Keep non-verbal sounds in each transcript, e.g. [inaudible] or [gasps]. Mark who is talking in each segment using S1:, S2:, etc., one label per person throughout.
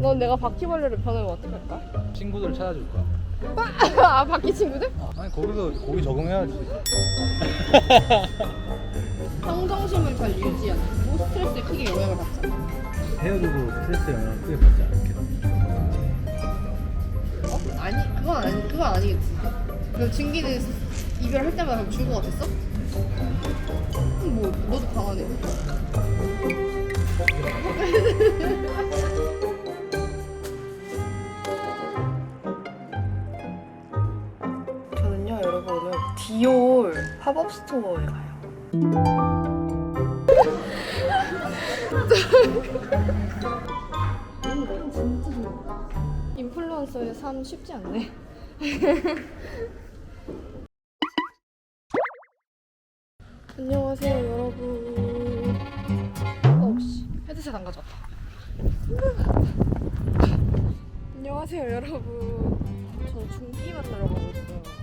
S1: 넌 내가 바퀴벌레를 변하면 어떡할 거야?
S2: 친구들 찾아줄 거야.
S1: 아 바퀴 친구들?
S2: 아니 거기서 거기 적응해야지. [laughs]
S1: 평정심을 잘 유지하는 고 스트레스에 크게 영향을 받잖아.
S2: 헤어져도 스트레스 영향 크게 받지 않겠다.
S1: 어? 아니 그건 아니 그건 아니겠지. 그럼 진기는 이별할 때마다 그럼 죽을 것 같았어? 그럼 뭐 너도 강하네. [laughs]
S3: 디올 팝업 스토어에 가요. [laughs]
S1: 인플루언서의 삶 쉽지 않네. [laughs] 안녕하세요 여러분. 어우씨 헤드셋 안 가져왔다. [laughs] 안녕하세요 여러분. 저 중기 만나러 있어요.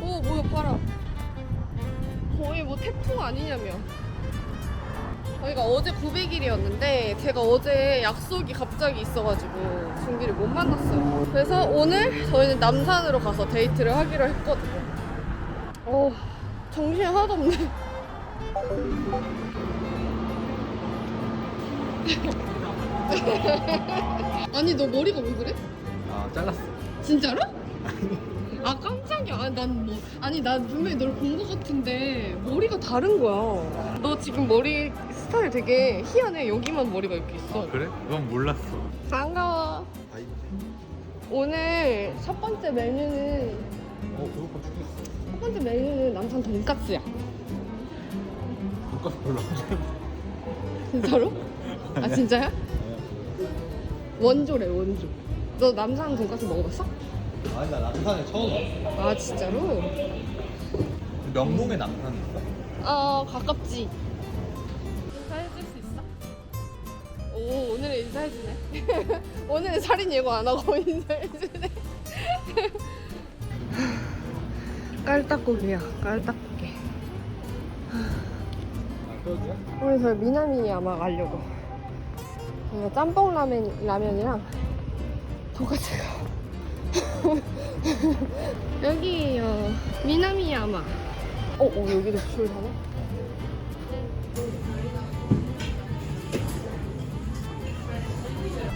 S1: 오 뭐야 봐라. 거의 뭐 태풍 아니냐며. 저희가 어제 900일이었는데 제가 어제 약속이 갑자기 있어가지고 준기를 못 만났어요. 그래서 오늘 저희는 남산으로 가서 데이트를 하기로 했거든요. 어, 정신이 하나도 없네. [laughs] 아니 너 머리가 왜 그래?
S2: 아 잘랐어.
S1: 진짜로? 아 깜짝이야. 아니 난 뭐, 아니 난 분명히 널 본 것 같은데 머리가 다른 거야. 너 지금 머리 스타일 되게 희한해. 여기만 머리가 이렇게 있어.
S2: 그래? 그건 몰랐어.
S1: 반가워. 오늘 첫 번째 메뉴는
S2: 어 그것도 죽겠어.
S1: 첫 번째 메뉴는 남산 돈까스야.
S2: 돈가스 별로 안 좋아.
S1: 진짜로? [laughs] 아 진짜야? 원조래 원조. 너 남산 돈까스 먹어봤어?
S2: 아니 나 남산에 처음 왔어.
S1: 아 진짜로?
S2: 명동에 남산 있어?
S1: 어 가깝지. 인사해줄 수 있어? 오 오늘은 인사해주네. [laughs] 오늘은 살인 예고 안 하고 [laughs] 인사해주네. [laughs] 깔딱고기야 깔딱고기.
S2: 아 그러냐?
S1: 오늘 저희 미나미 아마 가려고. 이거 짬뽕 라면 라면이랑 돈까스가. [laughs] 여기요 미나미 아마. 어, 어 여기도 줄 서네.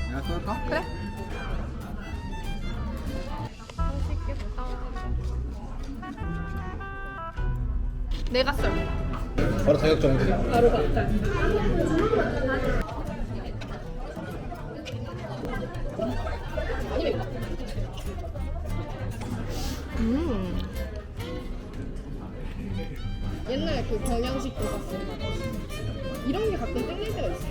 S2: 내가 쏠까?
S1: 그래. 맛있겠다. 내가 썰.
S2: 바로 자격 정지.
S1: 바로 갔다. 게 가끔 땡길 때가 있어.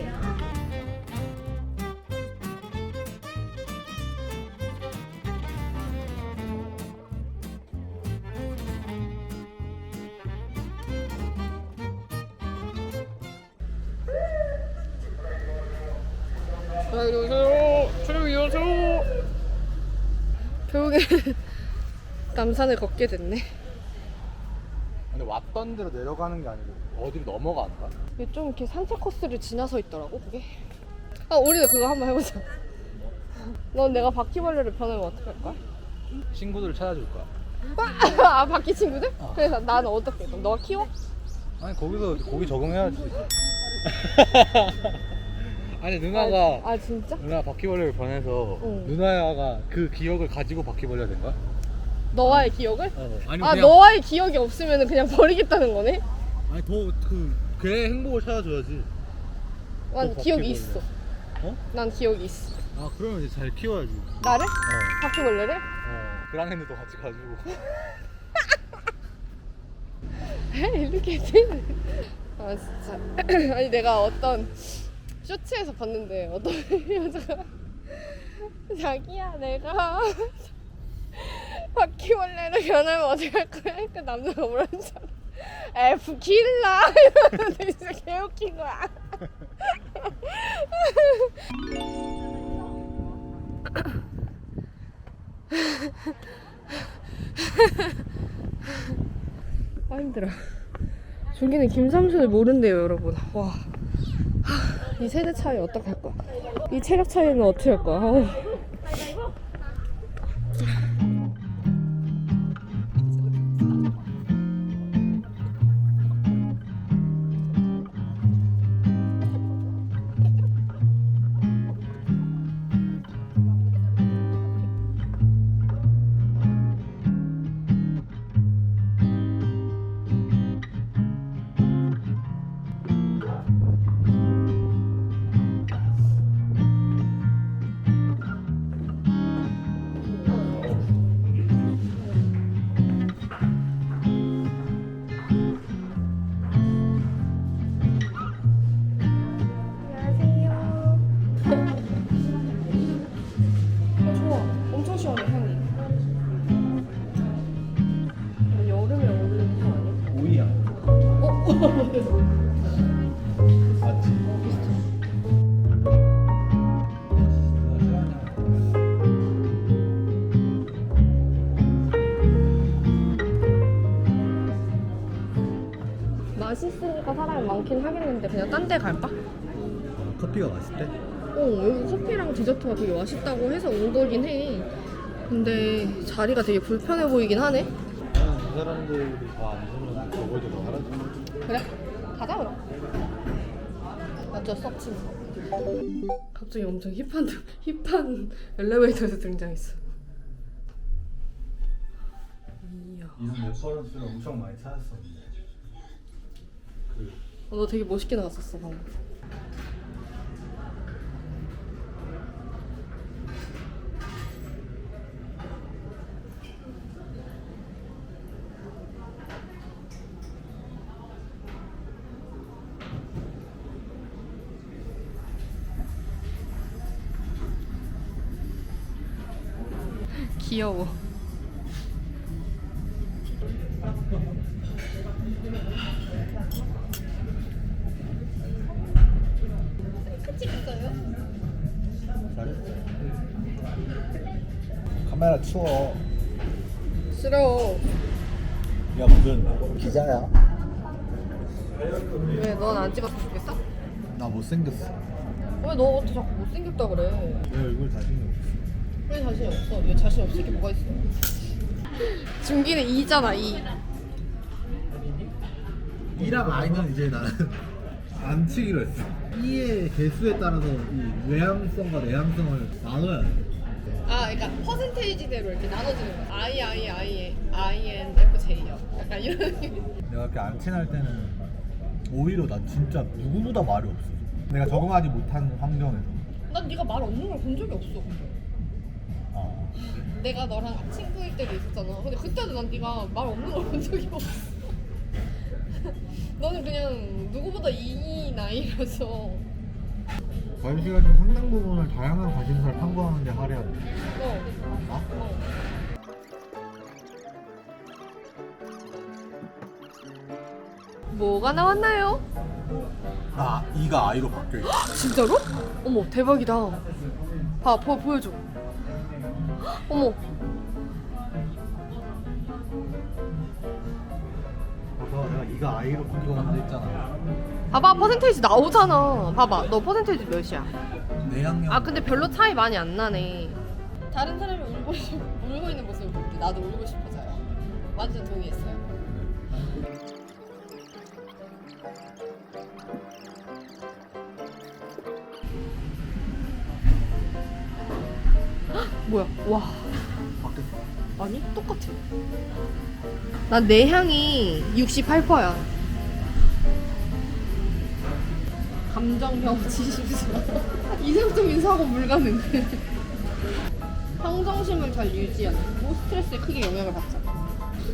S1: 살려주세요. 살려주세요. 결국에 남산을 걷게 됐네.
S2: 근데 왔던 대로 내려가는 게 아니고 어디로 넘어간다?
S1: 이게 좀 이렇게 산책 코스를 지나서 있더라고 그게. 아 우리도 그거 한번 해보자. [laughs] 넌 내가 바퀴벌레를 변하면 어떡할 거야?
S2: 친구들을 찾아줄 거야.
S1: 아 바퀴 친구들?
S2: 어.
S1: 그래서 나는 어떻게? 그럼 너가 키워?
S2: 아니 거기서 거기 적응해야지. [laughs] 아니 누나가
S1: 아, 아 진짜?
S2: 누나 바퀴벌레를 변해서
S1: 응.
S2: 누나가 그 기억을 가지고 바퀴벌레가 된 거야?
S1: 너와의 기억을?
S2: 어. 아니
S1: 아 너와의 기억이 없으면 그냥 버리겠다는 거네?
S2: 아니 더그 걔의 행복을 찾아줘야지.
S1: 난
S2: 또
S1: 기억이
S2: 바퀴벌레.
S1: 있어.
S2: 어?
S1: 난 기억이 있어.
S2: 아 그러면 이제 잘 키워야지.
S1: 나를?
S2: 어.
S1: 바퀴벌레를?
S2: 어. 그랑이들도 같이 가지고. [laughs]
S1: 이렇게 돼. 아 진짜. [clears throat] 아니 내가 어떤 쇼츠에서 봤는데 어떤 [laughs] 여자가 [laughs] 자기야 내가 바퀴벌레로 변하면 어떡할 거야? 그 남자가 뭐라는 줄 알아? F 킬라 이러는데 개웃긴 거야. 아 힘들어. 준기는 김삼순을 모른대요 여러분. 와 이 세대 차이 어떻게 할 거야? 이 체력 차이는 어떻게 할 거야? 어우. 딴 데 갈까?
S2: 커피가 맛있대?
S1: 어 여기 커피랑 디저트가 되게 맛있다고 해서 온 거긴 해. 근데 자리가 되게 불편해 보이긴 하네.
S2: 나는 그 사람들이 다안 주면 저거도 더 하라지.
S1: 그래? 가자 그럼. 어쩔 수 없지 뭐. 갑자기 엄청 힙한 [laughs] 힙한 엘리베이터에서 등장했어. 이야.
S2: 이런 레퍼런스를 엄청 많이 찾았었는데. 그
S1: 어, 너 되게 멋있게 나왔었어 방금. 귀여워.
S2: 잘했어. 카메라 추워.
S1: 싫어.
S2: 야 무슨 기자야?
S1: 왜 넌 안 찍었으면 좋겠어?
S2: 나 못생겼어.
S1: 왜 너한테 자꾸 못생겼다 그래?
S2: 내 얼굴 자신이 없어.
S1: 왜 자신 없어? 왜 자신 없을 게 뭐가 있어? 준기는 2잖아 2
S2: 이랑 아이는 이제 나는 [laughs] 안 치기로 했어. 이의 개수에 따라서 이 외향성과 내향성을 나눠야 돼.
S1: 아 그러니까 퍼센테이지대로 이렇게 나눠지는 거야 I, I, I, INFJ요 약간 이런 [laughs] 느낌
S2: 내가 이렇게 안 친할 때는 오히려 난 진짜 누구보다 말이 없어. 내가 적응하지 못한 환경에서.
S1: 난 네가 말 없는 걸 본 적이 없어 근데
S2: 아.
S1: 내가 너랑 친구일 때도 있었잖아 근데 그때도 난 네가 말 없는 걸 본 적이 없어 너는 그냥 누구보다 이 나이라서
S2: 과연 시간 중 상당 부분을 다양한 관심사를 탐구하는 데 할애한다.
S1: 어,
S2: 어?
S1: 어. 뭐가 나왔나요?
S2: 아, 이가 아이로 바뀌어 있어.
S1: 진짜로? 어머 대박이다. 봐, 보, 보여줘. 어머,
S2: 이가 아이로 바뀌어간다 했잖아.
S1: 봐봐 퍼센테이지 나오잖아. 봐봐, 너 퍼센테이지 몇이야?
S2: 내향형.
S1: 아 근데 별로 차이 많이 안 나네. 다른 사람이 울고 싶, 울고 있는 모습을 볼때 나도 울고 싶어져요. 완전 동의했어요. 헉, [gasps] 뭐야? 와.
S2: 바뀌었어.
S1: 아니 똑같아. 난 내향이 68%야. 감정형 74. [laughs] 이상적인 사고 불가능. [laughs] 평정심을 잘 유지하는. 뭐 스트레스에 크게 영향을 받잖아.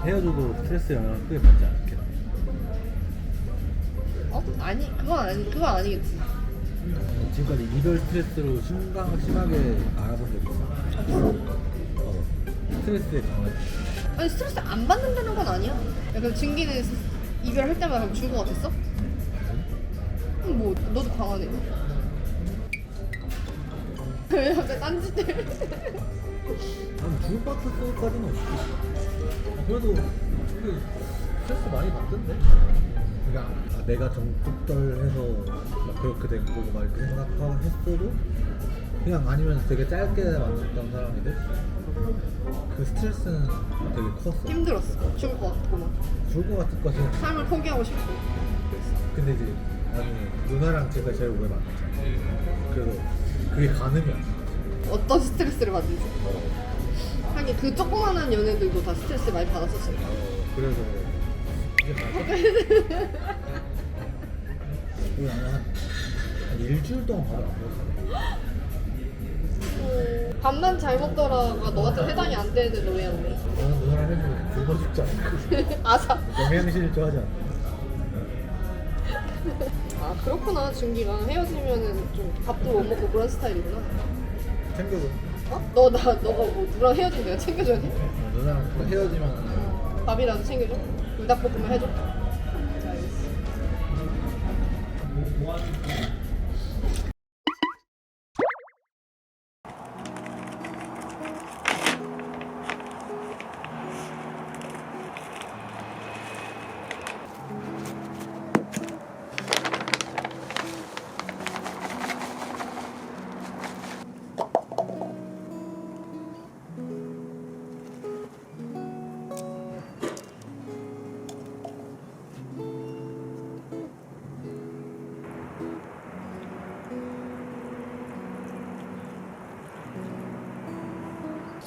S2: 헤어져도 스트레스 영향을 크게 받지 않겠다.
S1: 어? 아니 그건 아니 그건 아니겠지.
S2: 지금까지 이별 스트레스로 심각, 심하게 알아본 적 있어? 어. 스트레스에 강하지.
S1: 아니 스트레스 안 받는다는 건 아니야. 약간 준기는 스- 이별할 때마다 그럼 같았어? 음, 뭐 너도 강하네. 왜 갑자기 딴짓해?
S2: 아니, 죽을 것 같았어까지는 없어. 아, 그래도 되게 스트레스 많이 받던데? 그러니까 아, 내가 막 그렇게 된 거고 막 이렇게 생각하고 했어도 그냥 아니면 되게 짧게 만났던 사람인데 그 스트레스는 되게 컸어.
S1: 힘들었어. 죽을 것 같구만.
S2: 죽을 것 같을 것은
S1: 삶을 포기하고 싶고.
S2: 근데 이제 나는 누나랑 제가 제일 오래 만났잖아. 그래서 그게 가늠이 안 돼.
S1: 어떤 스트레스를 받는지.
S2: 어,
S1: 하긴 그 조그만한 연애들도 다 스트레스 많이 받았었으니까.
S2: 어, [laughs] 그래서 나는 한, 한 일주일 동안 밥을 안 먹었어. [laughs]
S1: 밥만 잘 먹더라가 너한테 해당이 안 되는 노예였네.
S2: 나는 누나랑 해보면 굶어 죽지 않고
S1: 아사.
S2: 영양실 좋아하지 않아.
S1: 아 그렇구나 준기가 헤어지면은 좀 밥도 못 먹고 그런 스타일이구나.
S2: 챙겨줘.
S1: 어? 너 나 너가 뭐 누랑 헤어진 내가 챙겨줘야 돼?
S2: 어, 누나랑 또 헤어지면
S1: 밥이라도 챙겨줘. 불닭볶음면 해줘. 자, 알겠어.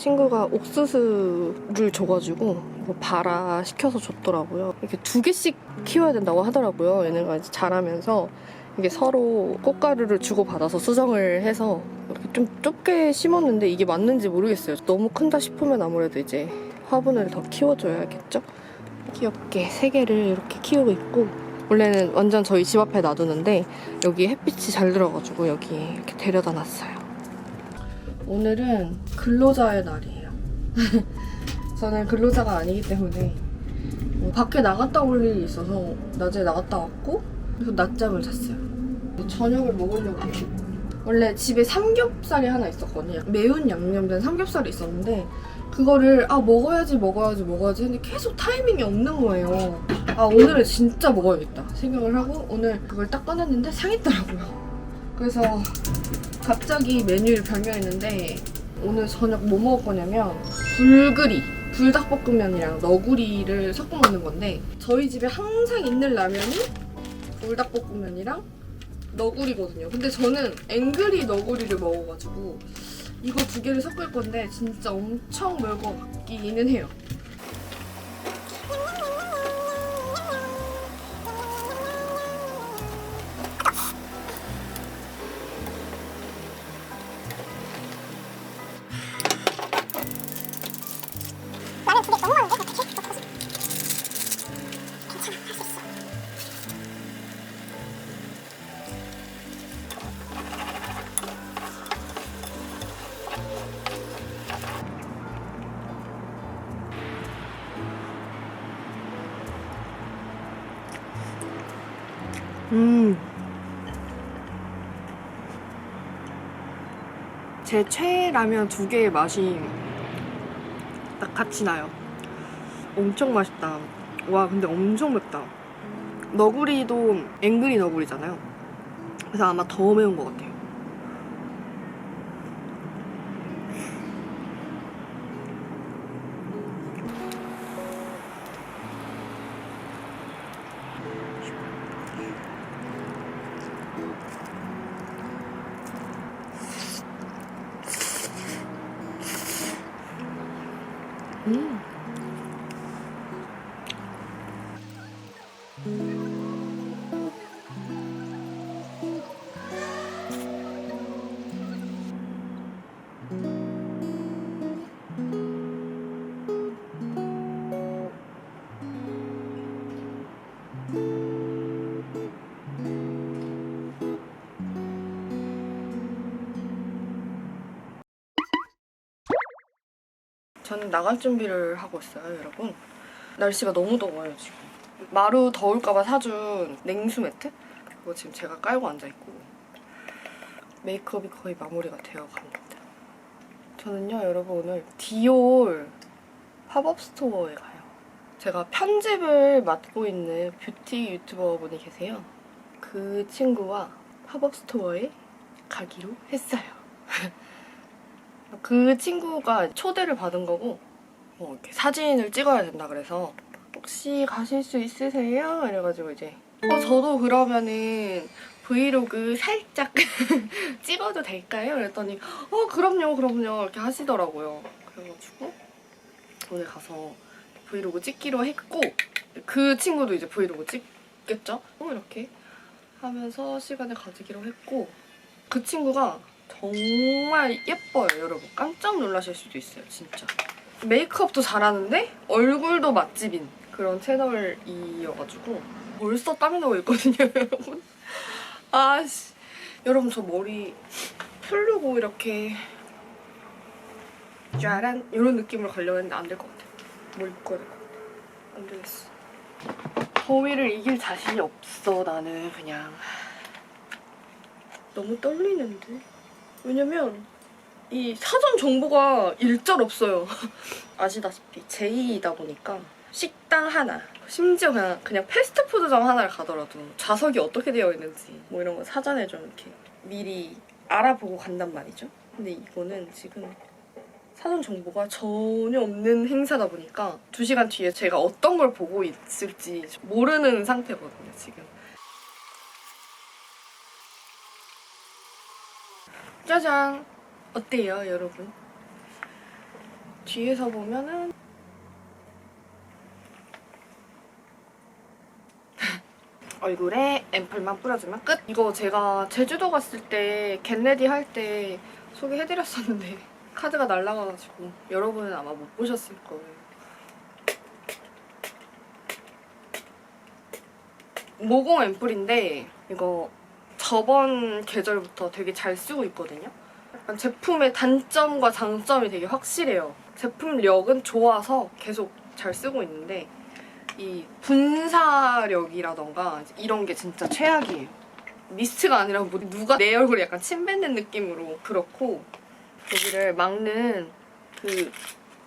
S1: 친구가 옥수수를 줘가지고 이거 봐라 시켜서 줬더라고요. 이렇게 두 개씩 키워야 된다고 하더라고요. 얘네가 이제 자라면서 이게 서로 꽃가루를 주고 받아서 수정을 해서 이렇게 좀 좁게 심었는데 이게 맞는지 모르겠어요. 너무 큰다 싶으면 아무래도 이제 화분을 더 키워줘야겠죠? 귀엽게 세 개를 이렇게 키우고 있고 원래는 완전 저희 집 앞에 놔두는데 여기 햇빛이 잘 들어가지고 여기 이렇게 데려다 놨어요. 오늘은 근로자의 날이에요. [laughs] 저는 근로자가 아니기 때문에 뭐 밖에 나갔다 올 일이 있어서 낮에 나갔다 왔고 그래서 낮잠을 잤어요. 저녁을 먹으려고 원래 집에 삼겹살이 하나 있었거든요. 매운 양념된 삼겹살이 있었는데 그거를 아 먹어야지 먹어야지 먹어야지 했는데 계속 타이밍이 없는 거예요. 아 오늘은 진짜 먹어야겠다 생각을 하고 오늘 그걸 딱 꺼냈는데 상했더라고요. 그래서 갑자기 메뉴를 변경했는데 오늘 저녁 뭐 먹을 거냐면 불그리 불닭볶음면이랑 너구리를 섞어 먹는 건데 저희 집에 항상 있는 라면이 불닭볶음면이랑 너구리거든요. 근데 저는 앵그리 너구리를 먹어가지고 이거 두 개를 섞을 건데 진짜 엄청 매울 것 같기는 해요. 제 최애 라면 두 개의 맛이 딱 같이 나요. 엄청 맛있다. 와, 근데 엄청 맵다. 너구리도 앵그리 너구리잖아요. 그래서 아마 더 매운 것 같아요. 저는 나갈 준비를 하고 있어요, 여러분. 날씨가 너무 더워요, 지금. 마루 더울까봐 사준 냉수 매트? 그거 지금 제가 깔고 앉아있고. 메이크업이 거의 마무리가 되어 갑니다. 저는요, 여러분, 오늘 디올 팝업 스토어에 가요. 제가 편집을 맡고 있는 뷰티 유튜버 분이 계세요. 그 친구와 팝업 스토어에 가기로 했어요. 그 친구가 초대를 받은 거고 뭐 이렇게 사진을 찍어야 된다 그래서 혹시 가실 수 있으세요? 이래가지고 이제 어 저도 그러면은 브이로그 살짝 [laughs] 찍어도 될까요? 그랬더니 어 그럼요 그럼요 이렇게 하시더라고요. 그래가지고 오늘 가서 브이로그 찍기로 했고 그 친구도 이제 브이로그 찍겠죠? 어, 이렇게 하면서 시간을 가지기로 했고 그 친구가 정말 예뻐요 여러분. 깜짝 놀라실 수도 있어요 진짜. 메이크업도 잘하는데 얼굴도 맛집인 그런 채널이어가지고 벌써 땀이 나고 있거든요 [laughs] 여러분. 아씨 여러분 저 머리 풀르고 이렇게 짜란 이런 느낌으로 가려고 했는데 안 될 것 같아 뭘 입고 될것 같아 안 되겠어. 더위를 이길 자신이 없어 나는 그냥. 너무 떨리는데 왜냐면 이 사전 정보가 일절 없어요 [laughs] 아시다시피 제2이다 보니까 식당 하나 심지어 그냥, 그냥 패스트푸드점 하나를 가더라도 좌석이 어떻게 되어 있는지 뭐 이런 거 사전에 좀 이렇게 미리 알아보고 간단 말이죠 근데 이거는 지금 사전 정보가 전혀 없는 행사다 보니까 2시간 뒤에 제가 어떤 걸 보고 있을지 모르는 상태거든요, 지금. 짜잔! 어때요, 여러분? 뒤에서 보면은 [laughs] 얼굴에 앰플만 뿌려주면 끝! 이거 제가 제주도 갔을 때 겟레디 할 때 소개해드렸었는데 [laughs] 카드가 날라가가지고 여러분은 아마 못 보셨을 거예요. 모공 앰플인데 이거 저번 계절부터 되게 잘 쓰고 있거든요. 약간 제품의 단점과 장점이 되게 확실해요. 제품력은 좋아서 계속 잘 쓰고 있는데 이 분사력이라던가 이런 게 진짜 최악이에요. 미스트가 아니라 뭐 누가 내 얼굴에 약간 침 뱉는 느낌으로 그렇고 여기를 막는 그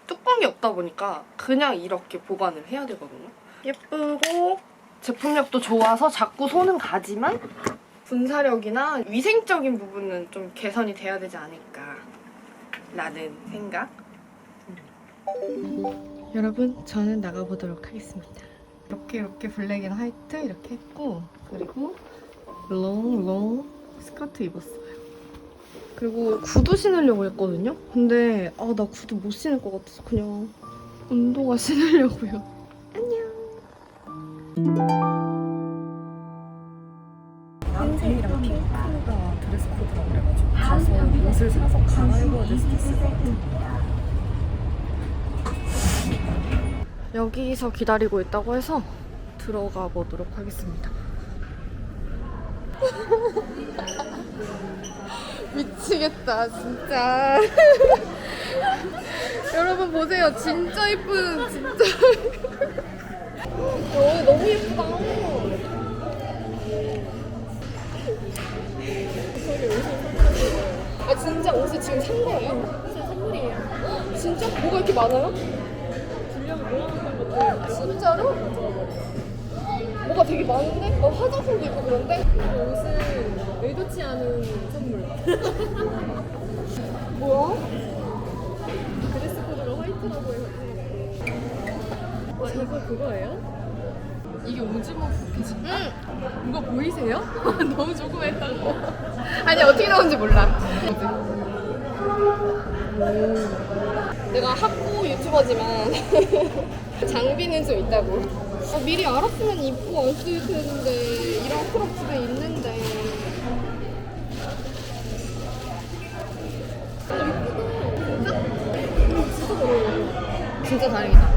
S1: 뚜껑이 없다 보니까 그냥 이렇게 보관을 해야 되거든요. 예쁘고 제품력도 좋아서 자꾸 손은 가지만 분사력이나 위생적인 부분은 좀 개선이 돼야 되지 않을까 라는 생각. 여러분 저는 나가보도록 하겠습니다. 이렇게 이렇게 블랙 앤 화이트 이렇게 했고 그리고 롱 롱 스커트 입었어요. 그리고 구두 신으려고 했거든요. 근데 아 나 구두 못 신을 것 같아서 그냥 운동화 [laughs] 신으려고요. 안녕.
S3: 흰색이랑 핑크가 드레스 코드라고 그래가지고 가서 옷을 사서 갈아입어야 될 수도 있을 것 같아. 여기서 기다리고 있다고 해서 들어가 보도록 하겠습니다. [laughs] 미치겠다, 진짜. [laughs] 여러분 보세요, 진짜 이쁜, 진짜. [laughs] 어, 너무 예쁘다. 진짜 옷을 지금 산 거예요? 진짜 선물이에요. 진짜? 뭐가 이렇게 많아요? 진짜로? 뭐가 되게 많은데? 어, 화장품도 있고 그런데? 옷은 의도치 않은 선물. [laughs] 뭐야? 드레스 코드가 화이트라고 해가지고. 아 이거 그거예요? 이게 오즈모 부피지? 응. 이거 보이세요? [laughs] 너무 조그맸다고. 아니 어떻게 나온지 몰라. 내가 학부 유튜버지만 [laughs] 장비는 좀 있다고. 아, 미리 알았으면 입고 왔을 텐데 이런 크롭 집에 있는데. 진짜 다행이다.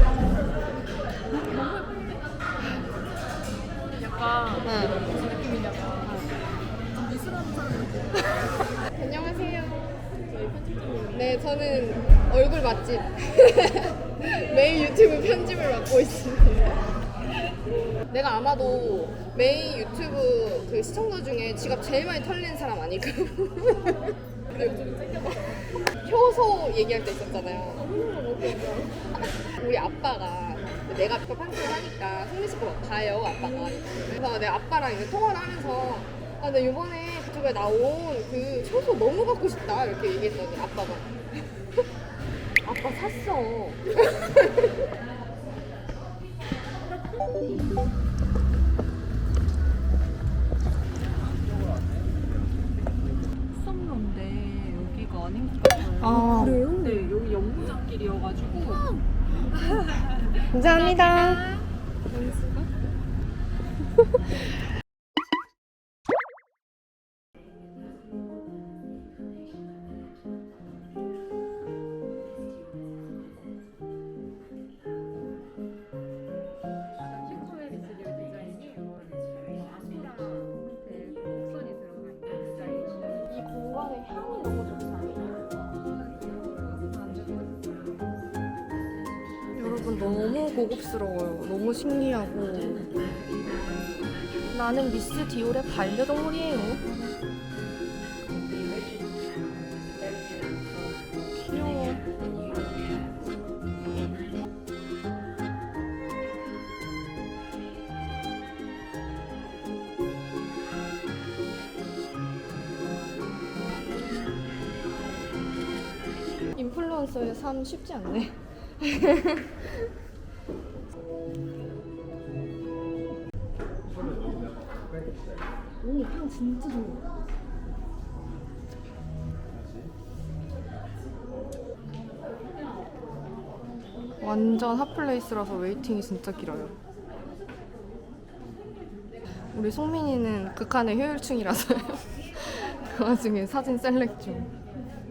S3: 아마도 메인 유튜브 그 시청자 중에 지갑 제일 많이 털리는 사람 아닐까? 효 [laughs]
S2: 효소 얘기할 때 있었잖아요. 우리 아빠가 내가 또 판소리 하니까 송민 씨거 막 봐요 아빠가. 그래서 내 아빠랑 이제 통화를 하면서 아, 나 이번에 그쪽에 나온 그 효소 너무 갖고 싶다 이렇게 얘기했더니 아빠가 [laughs] 아빠 샀어. [laughs]
S3: 썸런데 여기가 아닌 것 같아요.
S1: 아,
S3: 네, 여기 연무장길이어가지고
S1: 감사합니다. 이 여러분 너무 고급스러워요. 너무 신기하고. 나는 미스 디올의 반려동물이에요. 인플루언서의 삶 쉽지 않네. [laughs] 완전 핫플레이스라서 웨이팅이 진짜 길어요. 우리 송민이는 극한의 효율충이라서요. [laughs] 그 와중에 사진 셀렉 중.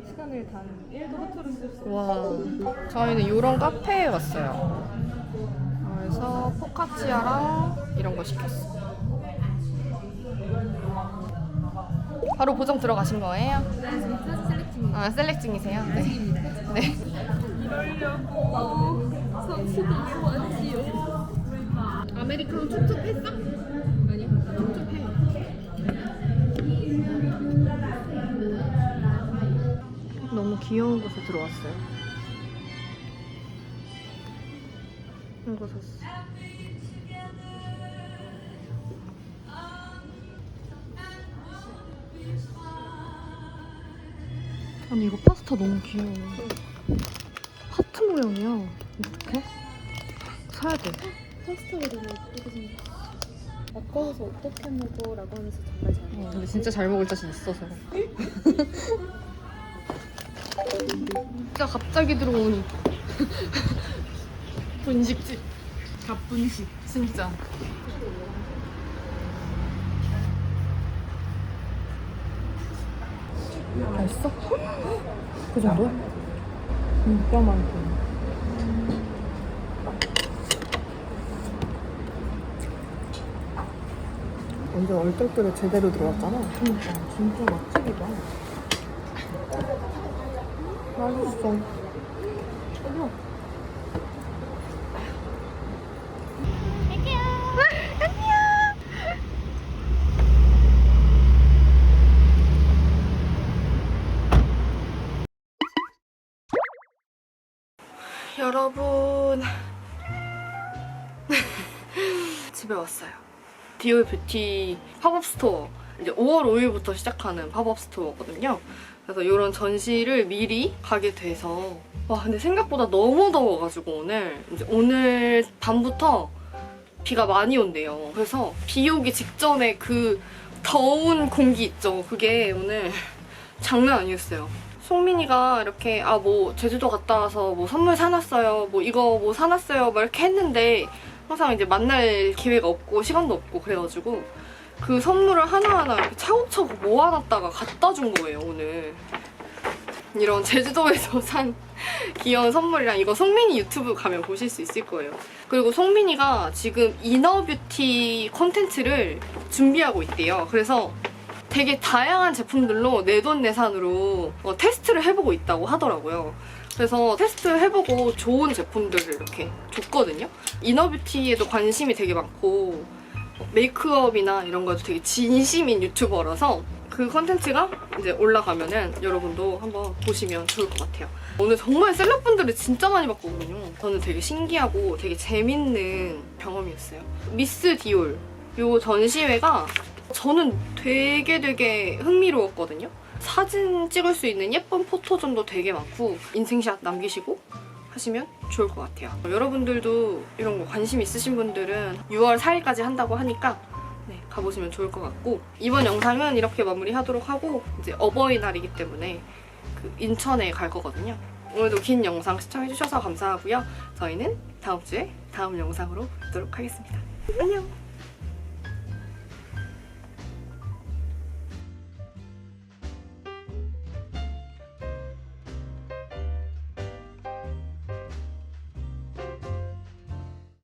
S3: 시간을 단 1도 허투루 쓸수
S1: 와, 저희는 이런 카페에 왔어요. 그래서 포카치아랑 이런 거 시켰어. 바로 보정 들어가신 거예요? 아, 셀렉 중이세요? 네. 네.
S2: 아메리카노 촉촉했어? 아니요, 촉촉해.
S1: 너무 귀여운 곳에 들어왔어요. 이거 샀어. 아니 이거 파스타 너무 귀여워. 하트 모양이야. 어떡해? 사야 돼.
S3: 파스타가 너무 예쁘게 생겼어. 아까워서 어떻게 먹어? 라고 하면서 정말 잘
S1: 어, 근데 진짜 잘 먹을 자신 있어서. 진짜 갑자기 들어오니. [laughs] 분식집. 갑분식. 진짜. 맛있어? 그 정도야? 진짜 많고. 완전 얼떨결에 제대로 들어왔잖아. 그러니까 진짜 맛집이다. 맛있어. 디올 뷰티 팝업 스토어 이제 5월 5일부터 시작하는 팝업 스토어거든요. 그래서 이런 전시를 미리 가게 돼서 와 근데 생각보다 너무 더워가지고 오늘 이제 오늘 밤부터 비가 많이 온대요. 그래서 비 오기 직전에 그 더운 공기 있죠. 그게 오늘 [laughs] 장난 아니었어요. 송민이가 이렇게 아 뭐 제주도 갔다 와서 뭐 선물 사놨어요. 뭐 이거 뭐 사놨어요. 막 이렇게 했는데 항상 이제 만날 기회가 없고 시간도 없고 그래가지고 그 선물을 하나하나 이렇게 차곡차곡 모아놨다가 갖다 준 거예요 오늘. 이런 제주도에서 [laughs] 산 귀여운 선물이랑 이거 송민이 유튜브 가면 보실 수 있을 거예요. 그리고 송민이가 지금 이너뷰티 콘텐츠를 준비하고 있대요. 그래서 되게 다양한 제품들로 내 돈내산으로 어, 테스트를 해보고 있다고 하더라고요. 그래서 테스트 해보고 좋은 제품들을 이렇게 줬거든요. 이너뷰티에도 관심이 되게 많고 어, 메이크업이나 이런 거도 되게 진심인 유튜버라서 그 컨텐츠가 이제 올라가면은 여러분도 한번 보시면 좋을 것 같아요. 오늘 정말 셀럽분들을 진짜 많이 봤거든요. 저는 되게 신기하고 되게 재밌는 경험이었어요. 미스 디올 요 전시회가 저는 되게 되게 흥미로웠거든요. 사진 찍을 수 있는 예쁜 포토존도 되게 많고 인생샷 남기시고 하시면 좋을 것 같아요. 여러분들도 이런 거 관심 있으신 분들은 6월 4일까지 한다고 하니까 네, 가보시면 좋을 것 같고 이번 영상은 이렇게 마무리하도록 하고 이제 어버이날이기 때문에 그 인천에 갈 거거든요. 오늘도 긴 영상 시청해주셔서 감사하고요. 저희는 다음 주에 다음 영상으로 뵙도록 하겠습니다. 안녕!